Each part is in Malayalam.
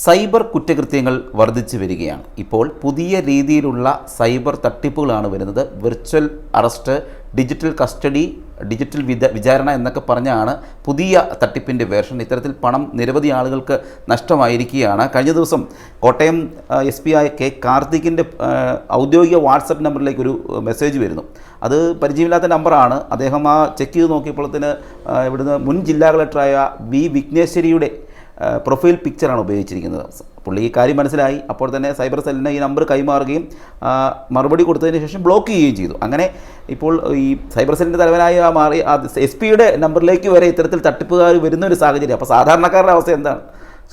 സൈബർ കുറ്റകൃത്യങ്ങൾ വർദ്ധിച്ചു വരികയാണ്. ഇപ്പോൾ പുതിയ രീതിയിലുള്ള സൈബർ തട്ടിപ്പുകളാണ് വരുന്നത്. Virtual arrest digital custody digital വിധ വിചാരണ എന്നൊക്കെ പറഞ്ഞാണ് പുതിയ തട്ടിപ്പിന്റെ വേർഷൻ. ഇത്തരത്തിൽ പണം നിരവധി ആളുകൾക്ക് നഷ്ടമായിരിക്കുകയാണ്. കഴിഞ്ഞ ദിവസം കോട്ടയം എസ് പി ആയ കെ കാർത്തികിന്റെ ഔദ്യോഗിക വാട്സപ്പ് നമ്പറിലേക്ക് ഒരു മെസ്സേജ് വരുന്നു. അത് പരിചയമില്ലാത്ത നമ്പറാണ്. അദ്ദേഹം ആ ചെക്ക് ചെയ്ത് നോക്കിയപ്പോഴത്തേന് ഇവിടുന്ന് മുൻ ജില്ലാ കളക്ടറായ വി വിഘ്നേശ്വരിയുടെ പ്രൊഫൈൽ പിക്ചറാണ് ഉപയോഗിച്ചിരിക്കുന്നത്. പുള്ളി ഈ കാര്യം മനസ്സിലായി. അപ്പോൾ തന്നെ സൈബർ സെല്ലിന് ഈ നമ്പർ കൈമാറുകയും മറുപടി കൊടുത്തതിന് ശേഷം ബ്ലോക്ക് ചെയ്യുകയും ചെയ്തു. അങ്ങനെ ഇപ്പോൾ ഈ സൈബർ സെല്ലിന്റെ തലവനായി മാറി എസ് പിയുടെ നമ്പറിലേക്ക് വരെ ഇത്തരത്തിൽ തട്ടിപ്പുകാർ വരുന്ന ഒരു സാഹചര്യം. അപ്പോൾ സാധാരണക്കാരുടെ അവസ്ഥ എന്താണ്?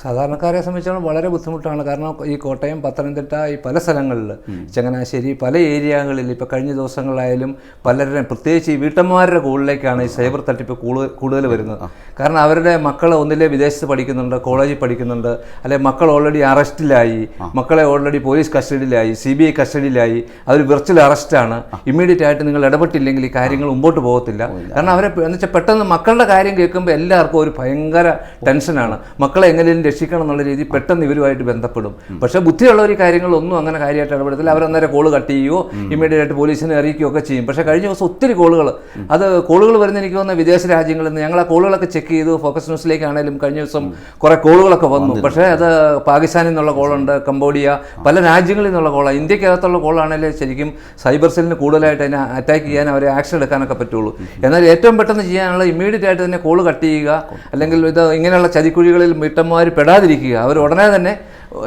സാധാരണക്കാരെ സംബന്ധിച്ചിടത്തോളം വളരെ ബുദ്ധിമുട്ടാണ്. കാരണം ഈ കോട്ടയം പത്തനംതിട്ട ഈ പല സ്ഥലങ്ങളിൽ ചങ്ങനാശ്ശേരി പല ഏരിയകളിൽ ഇപ്പോൾ കഴിഞ്ഞ ദിവസങ്ങളായാലും പലരുടെയും പ്രത്യേകിച്ച് ഈ വീട്ടമ്മമാരുടെ കൂടുതലേക്കാണ് ഈ സൈബർ തട്ടിപ്പ് കൂടുതൽ കൂടുതൽ വരുന്നത്. കാരണം അവരുടെ മക്കൾ ഒന്നിലെ വിദേശത്ത് പഠിക്കുന്നുണ്ട് കോളേജിൽ പഠിക്കുന്നുണ്ട് അല്ലെങ്കിൽ മക്കൾ ഓൾറെഡി അറസ്റ്റിലായി മക്കളെ ഓൾറെഡി പോലീസ് കസ്റ്റഡിയിലായി സി ബി ഐ കസ്റ്റഡിയിലായി അവർ വിർച്വൽ അറസ്റ്റാണ് ഇമ്മീഡിയറ്റ് ആയിട്ട് നിങ്ങൾ ഇടപെട്ടില്ലെങ്കിൽ ഈ കാര്യങ്ങൾ മുമ്പോട്ട് പോകത്തില്ല. കാരണം അവരെ എന്ന് വെച്ചാൽ പെട്ടെന്ന് മക്കളുടെ കാര്യം കേൾക്കുമ്പോൾ എല്ലാവർക്കും ഒരു ഭയങ്കര ടെൻഷനാണ് മക്കളെ എങ്ങനെയും രക്ഷിക്കണം എന്നുള്ള രീതിയിൽ പെട്ടെന്ന് ഇവരുമായിട്ട് ബന്ധപ്പെടും. പക്ഷേ ബുദ്ധിയുള്ളവർ ഒരു കാര്യങ്ങളൊന്നും അങ്ങനെ കാര്യമായിട്ട് ഇടപെടത്തില്ല. അവരന്നേരം കോൾ കട്ട് ചെയ്യുകയോ ഇമ്മീഡിയറ്റ് ആയിട്ട് പോലീസിനെ അറിയിക്കുകയൊക്കെ ചെയ്യും. പക്ഷേ കഴിഞ്ഞ ദിവസം ഒത്തിരി കോളുകൾ അത് കോളുകൾ വരുന്ന എനിക്ക് തോന്നുന്ന വിദേശ രാജ്യങ്ങളിൽ നിന്ന് ഞങ്ങൾ ആ കോളുകളൊക്കെ ചെക്ക് ചെയ്തു. ഫോക്കസ് ന്യൂസിലേക്കാണേലും കഴിഞ്ഞ ദിവസം കുറേ കോളുകളൊക്കെ വന്നു. പക്ഷേ അത് പാകിസ്ഥാനിൽ നിന്നുള്ള കോളുണ്ട് കംബോഡിയ പല രാജ്യങ്ങളിൽ നിന്നുള്ള കോളാണ് ഇന്ത്യക്കകത്തുള്ള കോളാണെങ്കിൽ ശരിക്കും സൈബർ സെല്ലിന് കൂടുതലായിട്ട് അതിനെ അറ്റാക്ക് ചെയ്യാൻ അവരെ ആക്ഷൻ എടുക്കാനൊക്കെ പറ്റുള്ളൂ. എന്നാൽ ഏറ്റവും പെട്ടെന്ന് ചെയ്യാനുള്ള ഇമ്മീഡിയറ്റ് ആയിട്ട് തന്നെ കോൾ കട്ട് ചെയ്യുക. അല്ലെങ്കിൽ ഇത് ഇങ്ങനെയുള്ള ചതിക്കുഴികളിൽ വീട്ടമ്മമാർ പെടാതിരിക്കുക. അവർ ഉടനെ തന്നെ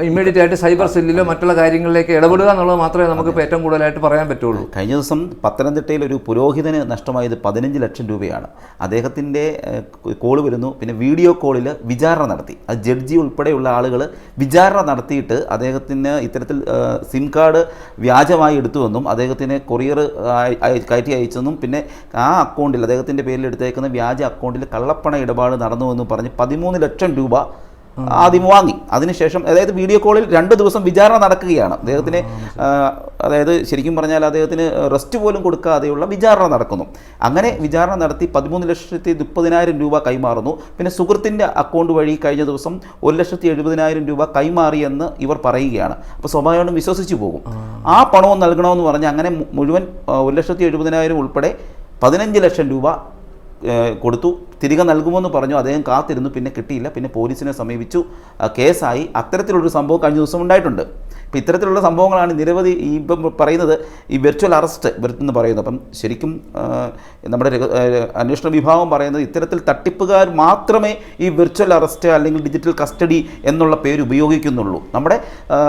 ഇമ്മീഡിയറ്റ് ആയിട്ട് സൈബർ സെല്ലിലോ മറ്റുള്ള കാര്യങ്ങളിലേക്ക് ഇടപെടുക എന്നുള്ളത് മാത്രമേ നമുക്ക് ഏറ്റവും കൂടുതലായിട്ട് പറയാൻ പറ്റുള്ളൂ. കഴിഞ്ഞ ദിവസം പത്തനംതിട്ടയിൽ ഒരു പുരോഹിതന് നഷ്ടമായത് പതിനഞ്ച് ലക്ഷം രൂപയാണ്. അദ്ദേഹത്തിന്റെ കോൾ വരുന്നു. പിന്നെ വീഡിയോ കോളിൽ വിചാരണ നടത്തി. അത് ജഡ്ജി ഉൾപ്പെടെയുള്ള ആളുകൾ വിചാരണ നടത്തിയിട്ട് അദ്ദേഹത്തിന് ഇത്തരത്തിൽ സിം കാർഡ് വ്യാജമായി എടുത്തുവെന്നും അദ്ദേഹത്തിന് കൊറിയർ കയറ്റി അയച്ചെന്നും പിന്നെ ആ അക്കൗണ്ടിൽ അദ്ദേഹത്തിന്റെ പേരിൽ എടുത്തേക്കുന്ന വ്യാജ അക്കൗണ്ടിൽ കള്ളപ്പണ ഇടപാട് നടന്നുവെന്നും പറഞ്ഞ് പതിമൂന്ന് ലക്ഷം രൂപ ആദ്യം വാങ്ങി. അതിനുശേഷം അതായത് വീഡിയോ കോളിൽ രണ്ട് ദിവസം വിചാരണ നടക്കുകയാണ്. അദ്ദേഹത്തിന് അതായത് ശരിക്കും പറഞ്ഞാൽ അദ്ദേഹത്തിന് റെസ്റ്റ് പോലും കൊടുക്കാതെയുള്ള വിചാരണ നടക്കുന്നു. അങ്ങനെ വിചാരണ നടത്തി പതിമൂന്ന് ലക്ഷത്തി മുപ്പതിനായിരം രൂപ കൈമാറുന്നു. പിന്നെ സുഹൃത്തിന്റെ അക്കൗണ്ട് വഴി കഴിഞ്ഞ ദിവസം ഒരു ലക്ഷത്തി എഴുപതിനായിരം രൂപ കൈമാറിയെന്ന് ഇവർ പറയുകയാണ്. അപ്പോൾ സ്വാഭാവികമായിട്ടും വിശ്വസിച്ചു പോകും. ആ. പണവും നൽകണമെന്ന് പറഞ്ഞ് അങ്ങനെ മുഴുവൻ ഒരു ലക്ഷത്തി എഴുപതിനായിരം ഉൾപ്പെടെ പതിനഞ്ച് ലക്ഷം രൂപ കൊടുത്തു. തിരികെ നൽകുമെന്ന് പറഞ്ഞു. അദ്ദേഹം കാത്തിരുന്നു. പിന്നെ കിട്ടിയില്ല. പിന്നെ പോലീസിനെ സമീപിച്ചു. കേസായി. അത്തരത്തിലൊരു സംഭവം കഴിഞ്ഞ ദിവസം ഉണ്ടായിട്ടുണ്ട്. ഇപ്പം ഇത്തരത്തിലുള്ള സംഭവങ്ങളാണ് നിരവധി ഈ ഇപ്പം പറയുന്നത് ഈ വെർച്വൽ അറസ്റ്റ് എന്ന് പറയുന്നത്. അപ്പം ശരിക്കും നമ്മുടെ അന്വേഷണ വിഭാഗം പറയുന്നത് ഇത്തരത്തിൽ തട്ടിപ്പുകാർ മാത്രമേ ഈ വെർച്വൽ അറസ്റ്റ് അല്ലെങ്കിൽ ഡിജിറ്റൽ കസ്റ്റഡി എന്നുള്ള പേര് ഉപയോഗിക്കുന്നുള്ളൂ. നമ്മുടെ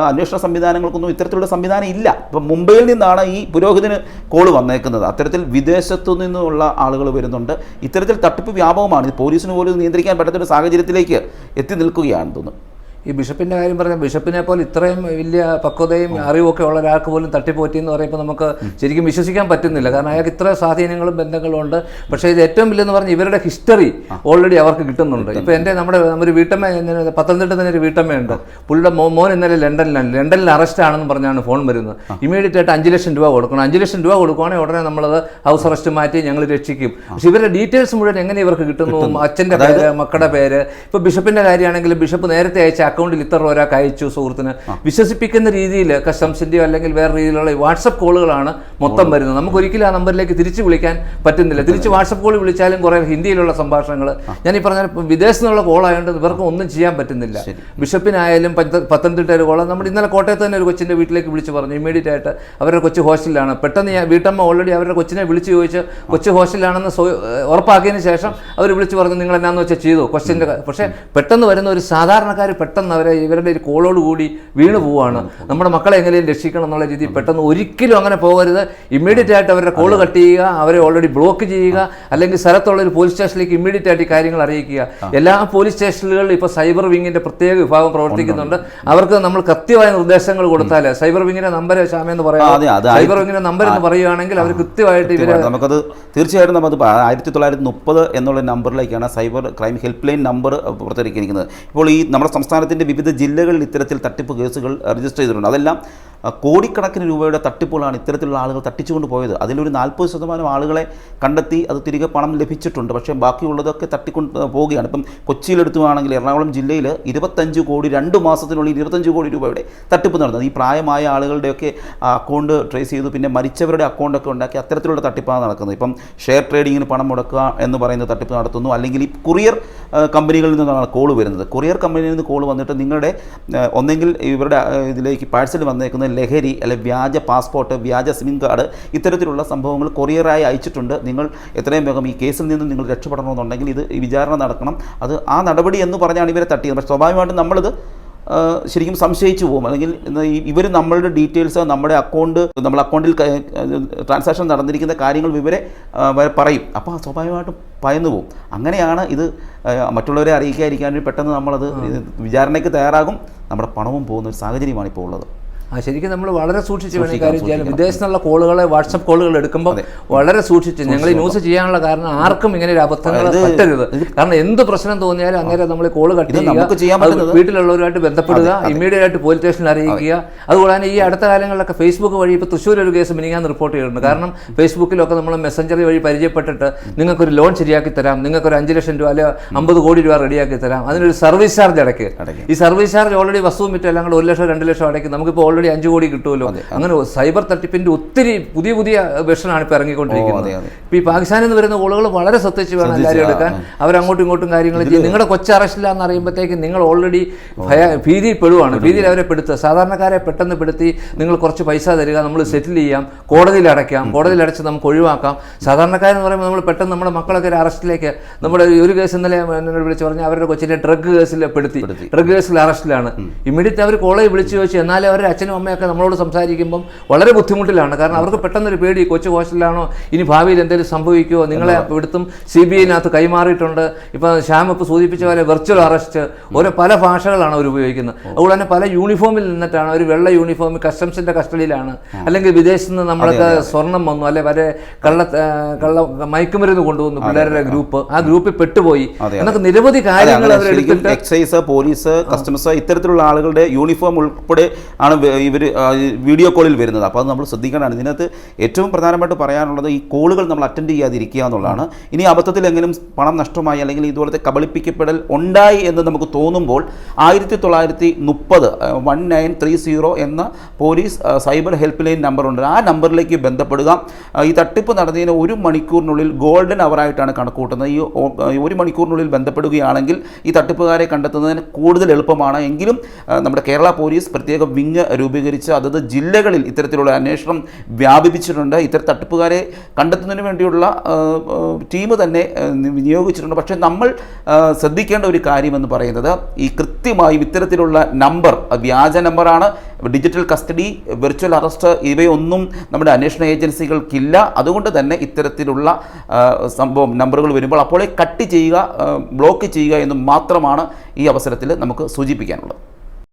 അന്വേഷണ സംവിധാനങ്ങൾക്കൊന്നും ഇത്തരത്തിലുള്ള സംവിധാനം ഇല്ല. ഇപ്പം മുംബൈയിൽ നിന്നാണ് ഈ പുരോഹിതന് കോൾ വന്നേക്കുന്നത്. അത്തരത്തിൽ വിദേശത്തു നിന്നുള്ള ആളുകൾ വരുന്നുണ്ട്. ഇത്തരത്തിൽ തട്ടിപ്പ് വ്യാപകമാണ്. ഇത് പോലീസിന് പോലും നിയന്ത്രിക്കാൻ പറ്റാത്തൊരു സാഹചര്യത്തിലേക്ക് എത്തി നിൽക്കുകയാണ് തോന്നുന്നു. ഈ ബിഷപ്പിന്റെ കാര്യം പറഞ്ഞാൽ ബിഷപ്പിനെ പോലെ ഇത്രയും വലിയ പക്വതയും അറിവൊക്കെ ഉള്ള ഒരാൾക്ക് പോലും തട്ടിപ്പോറ്റി എന്ന് പറയുമ്പോൾ നമുക്ക് ശരിക്കും വിശ്വസിക്കാൻ പറ്റുന്നില്ല. കാരണം അയാൾക്ക് ഇത്ര സ്വാധീനങ്ങളും ബന്ധങ്ങളും ഉണ്ട് പക്ഷേ ഇത് ഏറ്റവും വലിയെന്ന് പറഞ്ഞാൽ ഇവരുടെ ഹിസ്റ്ററി ഓൾറെഡി അവർക്ക് കിട്ടുന്നുണ്ട്. ഇപ്പോൾ എന്റെ നമ്മുടെ ഒരു വീട്ടമ്മ പത്തനംതിട്ട തന്നെ ഒരു വീട്ടമ്മയുണ്ട്. പുള്ളിയുടെ മോ മോൻ ഇന്നലെ ലണ്ടനിലാണ് ലണ്ടനിൽ അറസ്റ്റ് ആണെന്ന് പറഞ്ഞാണ് ഫോൺ വരുന്നത്. ഇമീഡിയറ്റ് ആയിട്ട് അഞ്ച് ലക്ഷം രൂപ കൊടുക്കണം. അഞ്ച് ലക്ഷം രൂപ കൊടുക്കുകയാണെങ്കിൽ ഉടനെ നമ്മളത് ഹൗസ് അറസ്റ്റ് മാറ്റി ഞങ്ങൾ രക്ഷിക്കും. പക്ഷേ ഇവരുടെ ഡീറ്റെയിൽസ് മുഴുവൻ എങ്ങനെ ഇവർക്ക് കിട്ടുന്നു? അച്ഛന്റെ പേര് മക്കളുടെ പേര്. ഇപ്പോൾ ബിഷപ്പിന്റെ കാര്യമാണെങ്കിൽ ബിഷപ്പ് നേരത്തെ അയച്ച അക്കൗണ്ടിൽ ഇത്ര രൂപ ഒരാൾക്ക് അയച്ചു സുഹൃത്തിന്. വിശ്വസിപ്പിക്കുന്ന രീതിയിൽ കസ്റ്റംസിന്റെയോ അല്ലെങ്കിൽ വേറെ രീതിയിലുള്ള വാട്സപ്പ് കോളുകളാണ് മൊത്തം വരുന്നത്. നമുക്ക് ഒരിക്കലും ആ നമ്പറിലേക്ക് തിരിച്ച് വിളിക്കാൻ പറ്റുന്നില്ല. തിരിച്ച് വാട്സപ്പ് കോൾ വിളിച്ചാലും കുറേ ഹിന്ദിയിലുള്ള സംഭാഷണങ്ങൾ. ഞാൻ ഈ പറഞ്ഞ വിദേശത്ത് നിന്നുള്ള കോളായതുകൊണ്ട് ഇവർക്ക് ഒന്നും ചെയ്യാൻ പറ്റുന്നില്ല. ബിഷപ്പിനായാലും പത്ത- പത്തനംതിട്ട ഒരു കോൾ നമ്മുടെ ഇന്നലെ കോട്ടയത്ത് തന്നെ ഒരു കൊച്ചിന്റെ വീട്ടിലേക്ക് വിളിച്ച് പറഞ്ഞു. ഇമ്മീഡിയറ്റ് ആയിട്ട് അവരുടെ കൊച്ചു ഹോസ്റ്റലിലാണ്. പെട്ടെന്ന് ഞാൻ വീട്ടമ്മ ഓൾറെഡി അവരുടെ കൊച്ചിനെ വിളിച്ച് ചോദിച്ച് കൊച്ചു ഹോസ്റ്റലിലാണെന്ന് ഉറപ്പാക്കിയതിന് ശേഷം അവർ വിളിച്ച് പറഞ്ഞു നിങ്ങൾ എന്നാന്ന് വെച്ചാൽ ചെയ്തു ക്വസ്റ്റ്യന്റെ പക്ഷേ പെട്ടെന്ന് വരുന്ന ഒരു സാധാരണക്കാർ പെട്ടെന്ന് അവരെ ഇവരുടെ ഒരു കോളോട് കൂടി വീണ് പോവാണ്. നമ്മുടെ മക്കളെ എങ്ങനെയും രക്ഷിക്കണം എന്നുള്ള രീതിയിൽ പെട്ടെന്ന് ഒരിക്കലും അങ്ങനെ പോകരുത്. ഇമ്മീഡിയറ്റ് ആയിട്ട് അവരുടെ കോൾ കട്ട് ചെയ്യുക അവരെ ഓൾറെഡി ബ്ലോക്ക് ചെയ്യുക അല്ലെങ്കിൽ സ്ഥലത്തുള്ള ഒരു പോലീസ് സ്റ്റേഷനിലേക്ക് ഇമ്മീഡിയറ്റ് ആയിട്ട് കാര്യങ്ങൾ അറിയിക്കുക. എല്ലാ പോലീസ് സ്റ്റേഷനുകളിലും ഇപ്പോൾ സൈബർ വിങ്ങിന്റെ പ്രത്യേക വിഭാഗം പ്രവർത്തിക്കുന്നുണ്ട്. അവർക്ക് നമ്മൾ കൃത്യമായ നിർദ്ദേശങ്ങൾ കൊടുത്താൽ സൈബർ വിങ്ങിന്റെ നമ്പർ ശ്യാമ എന്ന് സൈബർ വിങ്ങിന്റെ നമ്പർ എന്ന് പറയുകയാണെങ്കിൽ അവർ കൃത്യമായിട്ട് ഇവരെ നമുക്കത് തീർച്ചയായിട്ടും നമ്മൾ പ- ആയിരത്തി തൊള്ളായിരത്തി മുപ്പത് എന്നുള്ള നമ്പറിലേക്കാണ് cyber crime help line number പുറത്തിറക്കിയിരിക്കുന്നത് ഇപ്പോൾ ഈ നമ്മുടെ സംസ്ഥാനത്തിന്റെ വിവിധ ജില്ലകളിൽ ഇത്തരത്തിൽ തട്ടിപ്പ് കേസുകൾ രജിസ്റ്റർ ചെയ്തിട്ടുണ്ട്. അതെല്ലാം കോടിക്കണക്കിന് രൂപയുടെ തട്ടിപ്പുകളാണ് ഇത്തരത്തിലുള്ള ആളുകൾ തട്ടിച്ചുകൊണ്ട് പോയത്. അതിലൊരു നാൽപ്പത് ശതമാനം ആളുകളെ കണ്ടെത്തി അത് തിരികെ പണം ലഭിച്ചിട്ടുണ്ട്. പക്ഷേ ബാക്കിയുള്ളതൊക്കെ തട്ടിക്കൊണ്ട് പോവുകയാണ്. ഇപ്പം കൊച്ചിയിലെടുത്തുവാണെങ്കിൽ എറണാകുളം ജില്ലയിൽ ഇരുപത്തഞ്ച് കോടി രണ്ട് മാസത്തിനുള്ളിൽ ഇരുപത്തഞ്ച് കോടി രൂപയുടെ തട്ടിപ്പ് നടന്നത്. ഈ പ്രായമായ ആളുകളുടെയൊക്കെ അക്കൗണ്ട് ട്രേസ് ചെയ്തു. പിന്നെ മരിച്ചവരുടെ അക്കൗണ്ടൊക്കെ ഉണ്ടാക്കി അത്തരത്തിലുള്ള തട്ടിപ്പാണ് നടക്കുന്നത്. ഇപ്പം ഷെയർ ട്രേഡിങ്ങിന് പണം മുടക്കുക എന്ന് പറയുന്ന തട്ടിപ്പ് നടത്തുന്നു. അല്ലെങ്കിൽ ഈ കൊറിയർ കമ്പനികളിൽ നിന്നാണ് കോൾ വരുന്നത്. കൊറിയർ കമ്പനിയിൽ നിന്ന് കോൾ വന്നിട്ട് നിങ്ങളുടെ ഒന്നെങ്കിൽ ഇവരുടെ ഇതിലേക്ക് പാഴ്സൽ വന്നേക്കുന്ന ലഹരി അല്ലെ വ്യാജ പാസ്പോർട്ട് വ്യാജ സിം കാർഡ് ഇത്തരത്തിലുള്ള സംഭവങ്ങൾ കൊറിയറായി അയച്ചിട്ടുണ്ട്. നിങ്ങൾ എത്രയും വേഗം ഈ കേസിൽ നിന്ന് നിങ്ങൾ രക്ഷപ്പെടണമെന്നുണ്ടെങ്കിൽ ഇത് ഈ വിചാരണ നടക്കണം. അത് ആ നടപടി എന്ന് പറഞ്ഞാണ് ഇവരെ തട്ടിയത്. പക്ഷേ സ്വാഭാവികമായിട്ടും നമ്മളിത് ശരിക്കും സംശയിച്ചു പോകും. അല്ലെങ്കിൽ ഇവർ നമ്മളുടെ ഡീറ്റെയിൽസ് നമ്മുടെ അക്കൗണ്ട് നമ്മുടെ അക്കൗണ്ടിൽ ട്രാൻസാക്ഷൻ നടന്നിരിക്കുന്ന കാര്യങ്ങൾ ഇവരെ പറയും. അപ്പോൾ സ്വാഭാവികമായിട്ടും പയന്നു പോകും. അങ്ങനെയാണ് ഇത് മറ്റുള്ളവരെ അറിയിക്കാതിരിക്കാൻ പെട്ടെന്ന് നമ്മളത് വിചാരണയ്ക്ക് തയ്യാറാകും. നമ്മുടെ പണവും പോകുന്ന ഒരു സാഹചര്യമാണ് ഇപ്പോൾ ഉള്ളത്. ആ ശരിക്കും നമ്മൾ വളരെ സൂക്ഷിച്ച് വേണം കാര്യം ചെയ്യാൻ. സൂക്ഷിക്കണം. വിദേശത്തുള്ള കോളുകളെ വാട്സപ്പ് കോളുകൾ എടുക്കുമ്പോൾ വളരെ സൂക്ഷിച്ച് ഞങ്ങൾ ഈ ന്യൂസ് ചെയ്യാനുള്ള കാരണം ആർക്കും ഇങ്ങനെ ഒരു അബദ്ധങ്ങൾ പറ്റരുത്. കാരണം എന്ത് പ്രശ്നം തോന്നിയാലും അങ്ങനെ നമ്മൾ കോൾ കട്ട് ചെയ്യുക. വീട്ടിലുള്ളവരുമായിട്ട് ബന്ധപ്പെടുക ഇമ്മീഡിയറ്റ് ആയിട്ട് പോലീസ് സ്റ്റേഷനിൽ അറിയിക്കുക. അതുകൂടാതെ ഈ അടുത്ത കാലങ്ങളിലൊക്കെ ഫേസ്ബുക്ക് വഴി ഇപ്പോൾ തൃശ്ശൂർ ഒരു കേസ് മിനിങ്ങാൻ റിപ്പോർട്ട് ചെയ്തിട്ടുണ്ട്. കാരണം ഫേസ്ബുക്കിലൊക്കെ നമ്മൾ മെസ്സഞ്ചർ വഴി പരിചയപ്പെട്ടിട്ട് നിങ്ങൾക്കൊരു ലോൺ ശരിയാക്കി തരാം നിങ്ങൾക്കൊരു അഞ്ച് ലക്ഷം രൂപ അല്ലെ അമ്പത് കോടി രൂപ റെഡിയാക്കി തരാം. അതിനൊരു സർവീസ് ചാർജ് അടയ്ക്ക്. അടയ്ക്ക്. ഈ സർവീസ് ചാർജ് ഓൾറെഡി വസ്തുവും വിറ്റ് എല്ലാം കൂടെ ഒരു ലക്ഷം രണ്ട് ലക്ഷം അടയ്ക്കും. നമുക്കിപ്പോൾ ഓൾറെഡി അഞ്ച് കോടി കിട്ടുമല്ലോ. അങ്ങനെ സൈബർ തട്ടിപ്പിന്റെ ഒത്തിരി പുതിയ പുതിയ വെർഷനാണ് ഇപ്പോൾ ഇറങ്ങിക്കൊണ്ടിരിക്കുന്നത്. ഇപ്പൊ ഈ പാകിസ്ഥാനിൽ നിന്ന് വരുന്ന കോളുകൾ വളരെ ശ്രദ്ധിച്ച് വേണം എല്ലാവരും എടുക്കാൻ. അവരങ്ങോട്ടും ഇങ്ങോട്ടും കാര്യങ്ങൾ ചെയ്യും. നിങ്ങളുടെ കൊച്ചു അറസ്റ്റില്ല എന്ന് അറിയുമ്പോഴത്തേക്ക് നിങ്ങൾ ഓൾറെഡി ഭയ ഭീതിയിൽ പെടുവാണ്. ഭീതിയിൽ അവരെ പെടുത്തുക. സാധാരണക്കാരെ പെട്ടെന്ന് പെടുത്തി നിങ്ങൾ കുറച്ച് പൈസ തരിക നമ്മൾ സെറ്റിൽ ചെയ്യാം കോടതിയിൽ അടയ്ക്കാം കോടതിയിൽ അടച്ച് നമുക്ക് ഒഴിവാക്കാം. സാധാരണക്കാരെന്ന് പറയുമ്പോൾ നമ്മൾ പെട്ടെന്ന് നമ്മുടെ മക്കളൊക്കെ ഒരു അറസ്റ്റിലേക്ക് നമ്മുടെ ഒരു കേസ് ഇന്നലെ എന്നോട് വിളിച്ച് പറഞ്ഞാൽ അവരുടെ കൊച്ചിനെ ഡ്രഗ് കേസിൽ പെടുത്തി. ഡ്രഗ് കേസിൽ അറസ്റ്റിലാണ്. ഇമ്മീഡിയറ്റ് അവർ കോളേജ് വിളിച്ചു ചോദിച്ചു എന്നാലേ അവരുടെ അച്ഛനും അമ്മയൊക്കെ നമ്മളോട് സംസാരിക്കുമ്പം വളരെ ബുദ്ധിമുട്ടിലാണ്. കാരണം അവർക്ക് പെട്ടെന്നൊരു പേടി കൊച്ചു ഹോസ്റ്റലിലാണോ ഇനി ഭാവിയിൽ എന്തെങ്കിലും സംഭവിക്കുമോ നിങ്ങളെ ഇവിടുത്തും സി ബി ഐനകത്ത് കൈമാറിയിട്ടുണ്ട്. ഇപ്പം ശ്യാം ഇപ്പോൾ സൂചിപ്പിച്ച പോലെ വെർച്വൽ അറസ്റ്റ് ഓരോ പല ഭാഷകളാണ് അവർ ഉപയോഗിക്കുന്നത്. അതുകൊണ്ട് തന്നെ പല യൂണിഫോമിൽ നിന്നിട്ടാണ് ഒരു വെള്ള യൂണിഫോം കസ്റ്റംസിന്റെ കസ്റ്റഡിയിലാണ്. അല്ലെങ്കിൽ വിദേശത്ത് നിന്ന് നമ്മളൊക്കെ സ്വർണം വന്നു അല്ലെ വരെ കള്ള കള്ള മയക്കുമരുന്ന് കൊണ്ടുവന്നു പിള്ളേരുടെ ഗ്രൂപ്പ് ആ ഗ്രൂപ്പിൽ പെട്ടുപോയി. എന്നൊക്കെ നിരവധി കാര്യങ്ങൾ അവർ എക്സൈസ് പോലീസ് കസ്റ്റംസ് ഇത്തരത്തിലുള്ള ആളുകളുടെ യൂണിഫോം ഉൾപ്പെടെ ആണ് ഇവർ വീഡിയോ കോളിൽ വരുന്നത്. അപ്പോൾ അത് നമ്മൾ ശ്രദ്ധിക്കേണ്ടതാണ്. ഇതിനകത്ത് ഏറ്റവും പ്രധാനമായിട്ട് പറയാനുള്ളത് ഈ കോളുകൾ നമ്മൾ അറ്റൻഡ് ചെയ്യാതിരിക്കുക എന്നുള്ളതാണ്. ഇനി അബദ്ധത്തിലെങ്കിലും പണം നഷ്ടമായി അല്ലെങ്കിൽ ഇതുപോലത്തെ കബളിപ്പിക്കപ്പെടൽ ഉണ്ടായി എന്ന് നമുക്ക് തോന്നുമ്പോൾ ആയിരത്തി തൊള്ളായിരത്തി മുപ്പത് വൺ നയൻ ത്രീ സീറോ എന്ന പോലീസ് സൈബർ ഹെൽപ്പ് ലൈൻ നമ്പറുണ്ട്. ആ നമ്പറിലേക്ക് ബന്ധപ്പെടുക. ഈ തട്ടിപ്പ് നടന്നതിന് ഒരു മണിക്കൂറിനുള്ളിൽ ഗോൾഡൻ അവറായിട്ടാണ് കണക്കൂട്ടുന്നത്. ഈ ഒരു മണിക്കൂറിനുള്ളിൽ ബന്ധപ്പെടുകയാണെങ്കിൽ ഈ തട്ടിപ്പുകാരെ കണ്ടെത്തുന്നതിന് കൂടുതൽ എളുപ്പമാണ്. എങ്കിലും നമ്മുടെ കേരള പോലീസ് പ്രത്യേക വിങ് രൂപീകരിച്ച് അതത് ജില്ലകളിൽ ഇത്തരത്തിലുള്ള അന്വേഷണം വ്യാപിപ്പിച്ചിട്ടുണ്ട്. ഇത്തരം തട്ടിപ്പുകാരെ കണ്ടെത്തുന്നതിന് വേണ്ടിയുള്ള ടീം തന്നെ നിയോഗിച്ചിട്ടുണ്ട്. പക്ഷേ നമ്മൾ ശ്രദ്ധിക്കേണ്ട ഒരു കാര്യമെന്ന് പറയുന്നത് ഈ കൃത്യമായും ഇത്തരത്തിലുള്ള നമ്പർ വ്യാജ നമ്പറാണ്. ഡിജിറ്റൽ കസ്റ്റഡി വെർച്വൽ അറസ്റ്റ് ഇവയൊന്നും നമ്മുടെ അന്വേഷണ ഏജൻസികൾക്കില്ല. അതുകൊണ്ട് തന്നെ ഇത്തരത്തിലുള്ള സംഭവം നമ്പറുകൾ വരുമ്പോൾ അപ്പോഴേ കട്ട് ചെയ്യുക ബ്ലോക്ക് ചെയ്യുക എന്ന് മാത്രമാണ് ഈ അവസരത്തിൽ നമുക്ക് സൂചിപ്പിക്കാനുള്ളത്.